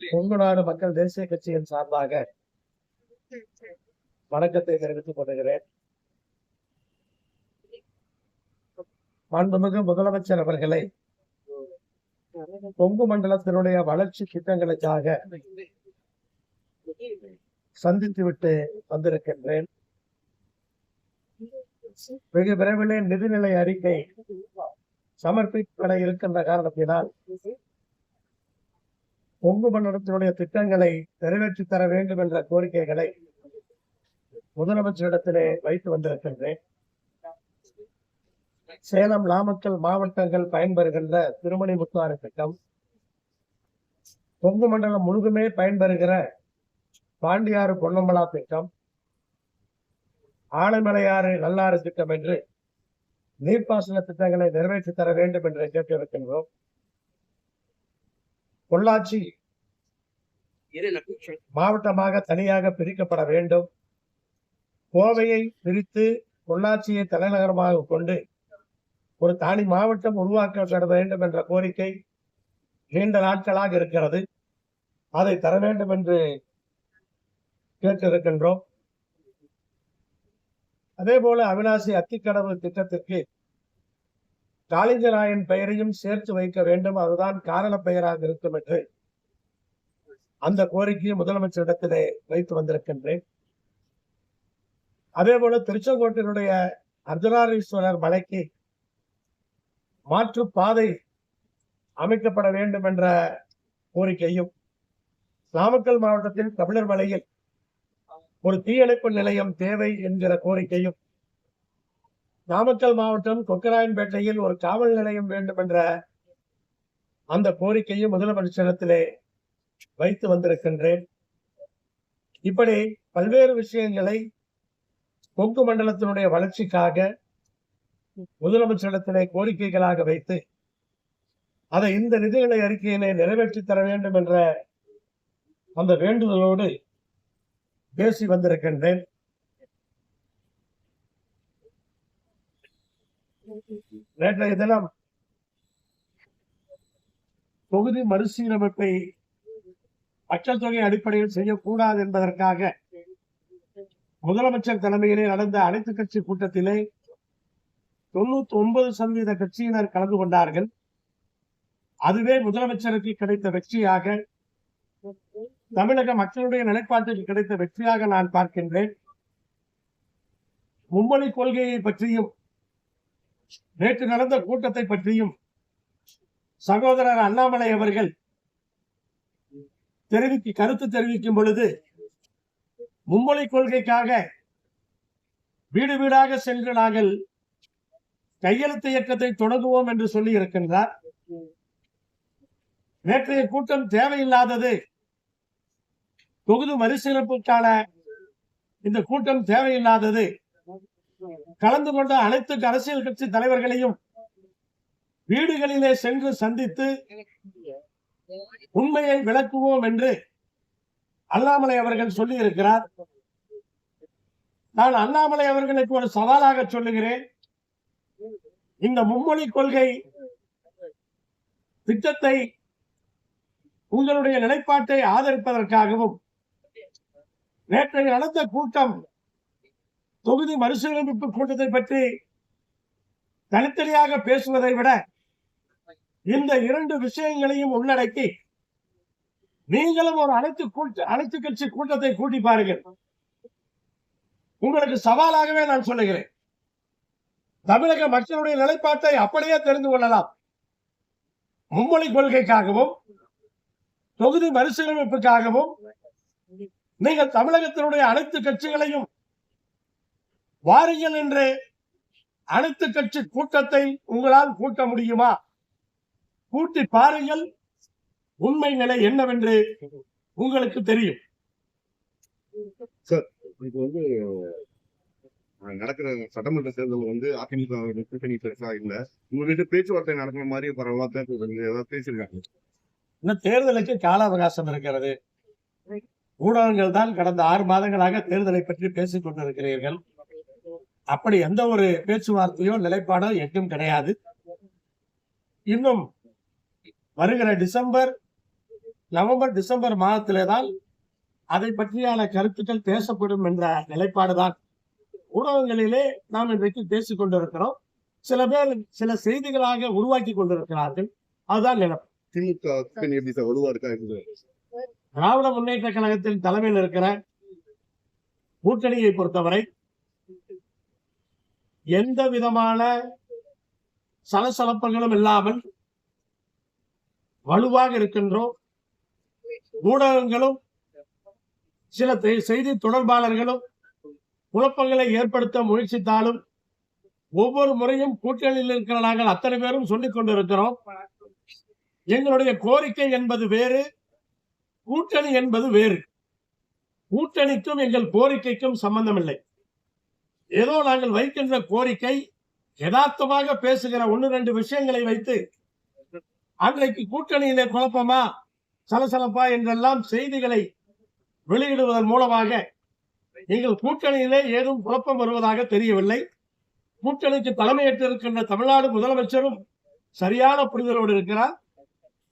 கொங்குநாடு மக்கள் தேசிய கட்சியின் சார்பாக வணக்கத்தை தெரிவித்துக் கொள்கிறேன். மாண்புமிகு முதலமைச்சர் அவர்களை கொங்கு மண்டலத்தினுடைய வளர்ச்சி திட்டங்களுக்காக சந்தித்துவிட்டு வந்திருக்கின்றேன். வெகு விரைவிலே நிதிநிலை அறிக்கை சமர்ப்பிக்கப்பட இருக்கின்ற காரணத்தினால் கொங்கு மண்டலத்தினுடைய திட்டங்களை நிறைவேற்றி தர வேண்டும் என்ற கோரிக்கைகளை முதலமைச்சரிடத்திலே வைத்து வந்திருக்கின்றேன். சேலம் நாமக்கல் மாவட்டங்கள் பயன்பெறுகின்ற திருமணி முத்தாறு திட்டம் கொங்கு மண்டலம் முழுதுமே பயன்பெறுகிற பாண்டியாறு பொன்னம்பலா திட்டம் ஆனைமலையாறு நல்லாறு திட்டம் என்று நீர்ப்பாசன திட்டங்களை நிறைவேற்றித் தர வேண்டும் என்று கேட்டிருக்கின்றோம். பொள்ளாச்சி மாவட்டமாக தனியாக பிரிக்கப்பட வேண்டும். கோவையை பிரித்து பொள்ளாச்சியை தலைநகரமாக கொண்டு ஒரு தனி மாவட்டம் உருவாக்கப்பட வேண்டும் என்ற கோரிக்கை நீண்ட நாட்களாக இருக்கிறது. அதை தர வேண்டும் என்று கேட்டிருக்கின்றோம். அதே போல அவினாசி அத்திக்கடவு திட்டத்திற்கு காளிங்கராயன் பெயரையும் சேர்த்து வைக்க வேண்டும். அதுதான் காரண பெயராக இருக்கும் என்று அந்த கோரிக்கையை முதலமைச்சரிடத்திலே வைத்து வந்திருக்கின்றேன். அதே போல திருச்செங்கோட்டினுடைய அர்ஜுனாரீஸ்வரர் மலைக்கு மாற்று பாதை அமைக்கப்பட வேண்டும் என்ற கோரிக்கையும் நாமக்கல் மாவட்டத்தில் தமிழர் மலையில் ஒரு தீயணைப்பு நிலையம் தேவை என்கிற கோரிக்கையும் நாமக்கல் மாவட்டம் கொக்கராயன்பேட்டையில் ஒரு காவல் நிலையம் வேண்டும் என்ற அந்த கோரிக்கையும் முதலமைச்சரிடத்திலே வைத்து வந்திருக்கின்றேன். இப்படி பல்வேறு விஷயங்களை கொங்கு மண்டலத்தினுடைய வளர்ச்சிக்காக முதலமைச்சரிடத்திலே கோரிக்கைகளாக வைத்து அதை இந்த நிதிநிலை அறிக்கையினை நிறைவேற்றி தர வேண்டும் என்ற அந்த வேண்டுதலோடு பேசி வந்திருக்கின்றேன். நேற்றைய இதெல்லாம் தொகுதி மறுசீரமைப்பை அச்சத்தொகை அடிப்படையில் செய்யக்கூடாது என்பதற்காக முதலமைச்சர் தலைமையிலே நடந்த அனைத்து கட்சி கூட்டத்திலே தொண்ணூத்தி ஒன்பது சதவீத கட்சியினர் கலந்து கொண்டார்கள். அதுவே முதலமைச்சருக்கு கிடைத்த வெற்றியாக தமிழக மக்களுடைய நிலைப்பாட்டிற்கு கிடைத்த வெற்றியாக நான் பார்க்கின்றேன். மும்மொழி கொள்கையை பற்றியும் நேற்று நடந்த கூட்டத்தை பற்றியும் சகோதரர் அண்ணாமலை அவர்கள் தெரிவிக்க கருத்து தெரிவிக்கும் பொழுது மும்மொழி கொள்கைக்காக வீடு வீடாக சென்று நாங்கள் கையெழுத்து இயக்கத்தை தொடங்குவோம் என்று சொல்லி இருக்கின்றார். நேற்றைய கூட்டம் தேவையில்லாதது. தொகுதி மறுசீரப்புக்கான இந்த கூட்டம் தேவையில்லாதது. கலந்து கொண்ட அனைத்து அரசியல் கட்சி தலைவர்களையும் வீடுகளிலே சென்று சந்தித்து உண்மையை விளக்குவோம் என்று அண்ணாமலை அவர்கள் சொல்லி இருக்கிறார் நான் அண்ணாமலை அவர்களுக்கு ஒரு சவாலாக சொல்லுகிறேன். இந்த மும்மொழி கொள்கை திட்டத்தை உங்களுடைய நிலைப்பாட்டை ஆதரிப்பதற்காகவும் நேற்று நடந்த கூட்டம் தொகுதி மறுசீரமைப்பு கூட்டத்தை பற்றி தனித்தனியாக பேசுவதை விட இந்த இரண்டு விஷயங்களையும் உள்ளடக்கி நீங்களும் ஒரு அனைத்து கூட்ட அனைத்து கட்சி கூட்டத்தை கூட்டி பாருங்கள். உங்களுக்கு சவாலாகவே நான் சொல்லுகிறேன். தமிழக மக்களுடைய நிலைப்பாட்டை அப்படியே தெரிந்து கொள்ளலாம். மும்மொழி கொள்கைக்காகவும் தொகுதி மறுசீரமைப்புக்காகவும் நீங்கள் தமிழகத்தினுடைய அனைத்து கட்சிகளையும் வாருங்கள் என்று அனைத்து கட்சி கூட்டத்தை உங்களால் கூட்ட முடியுமா? கூட்டி பாருங்கள். உண்மை நிலை என்னவென்று உங்களுக்கு தெரியும். இப்போ வந்து அஹ், நடக்கிற சட்டமன்ற தேர்தல் வந்து அதிமுக கூட்டணி பெருசா இல்ல. உங்ககிட்ட பேச்சுவார்த்தை நடக்கிற மாதிரி ஏதாவது பேசியிருக்காங்க. இன்னும் தேர்தலுக்கு கால அவகாசம் இருக்கிறது. ஊடகங்கள் தான் கடந்த ஆறு மாதங்களாக தேர்தலை பற்றி பேசிக் கொண்டிருக்கிறீர்கள். அப்படி எந்த ஒரு பேச்சுவார்த்தையோ நிலைப்பாடோ எங்கும் கிடையாது. இன்னும் வருகிற டிசம்பர் நவம்பர் டிசம்பர் மாதத்திலே தான் அதை பற்றியான கருத்துக்கள் பேசப்படும் என்ற நிலைப்பாடுதான். ஊடகங்களிலே நாம் இன்றைக்கு பேசிக் கொண்டிருக்கிறோம். சில பேர் சில செய்திகளாக உருவாக்கி கொண்டிருக்கிறார்கள். அதுதான் இருக்குது திராவிட முன்னேற்ற கழகத்தின் தலைமையில் இருக்கிற கூட்டணியை பொறுத்தவரை எந்த விதமான சலசலப்புகளும் இல்லாமல் வலுவாக இருக்கின்றோம். ஊடகங்களும் சில செய்தி தொடர்பாளர்களும் குழப்பங்களை ஏற்படுத்த முயற்சித்தாலும் ஒவ்வொரு முறையும் கூட்டணியில் இருக்கிற நாங்கள் அத்தனை பேரும் சொல்லிக் கொண்டிருக்கிறோம். எங்களுடைய கோரிக்கை என்பது வேறு கூட்டணி என்பது வேறு. கூட்டணிக்கும் எங்கள் கோரிக்கைக்கும் சம்பந்தமில்லை. ஏதோ நாங்கள் வைக்கின்ற கோரிக்கை யதார்த்தமாக பேசுகிற ஒன்று ரெண்டு விஷயங்களை வைத்து அன்றைக்கு கூட்டணியிலே குழப்பமா சலசலப்பா என்றெல்லாம் செய்திகளை வெளியிடுவதன் மூலமாக நீங்கள் கூட்டணியிலே ஏதும் குழப்பம் வருவதாக தெரியவில்லை. கூட்டணிக்கு தலைமையேற்றிருக்கின்ற தமிழ்நாடு முதலமைச்சரும் சரியான புரிதலோடு இருக்கிறார்.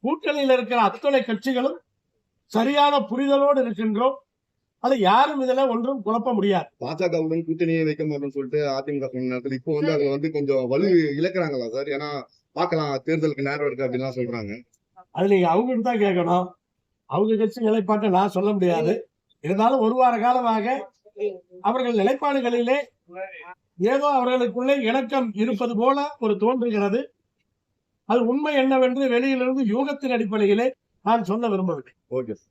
கூட்டணியில் இருக்கிற அத்தனை கட்சிகளும் சரியான புரிதலோடு இருக்கின்றோம். அதை யாரும் இதுல ஒன்றும் குழப்ப முடியாது. பாஜகவுடன் கூட்டணியை வைக்க மாட்டோம்னு சொல்லிட்டு அதிமுக இப்போ வந்து அது வந்து கொஞ்சம் வலு இழக்கிறாங்களா சார்? ஏன்னா பார்க்கலாம் தேர்தலுக்கு நேரம் இருக்கு அப்படின்லாம் சொல்றாங்க. அது நீங்க அவங்ககிட்ட தான் கேட்கணும். அவங்க கட்சி நிலைப்பாட்டை நான் சொல்ல முடியாது. இருந்தாலும் ஒரு வார காலமாக அவர்கள் நிலைப்பாடுகளிலே ஏதோ அவர்களுக்குள்ளே இணக்கம் இருப்பது போல ஒரு தோன்றுகிறது. அது உண்மை என்னவென்று வெளியிலிருந்து யூகத்தின் அடிப்படையிலே நான் சொல்ல விரும்பவில்லை. Okay sir.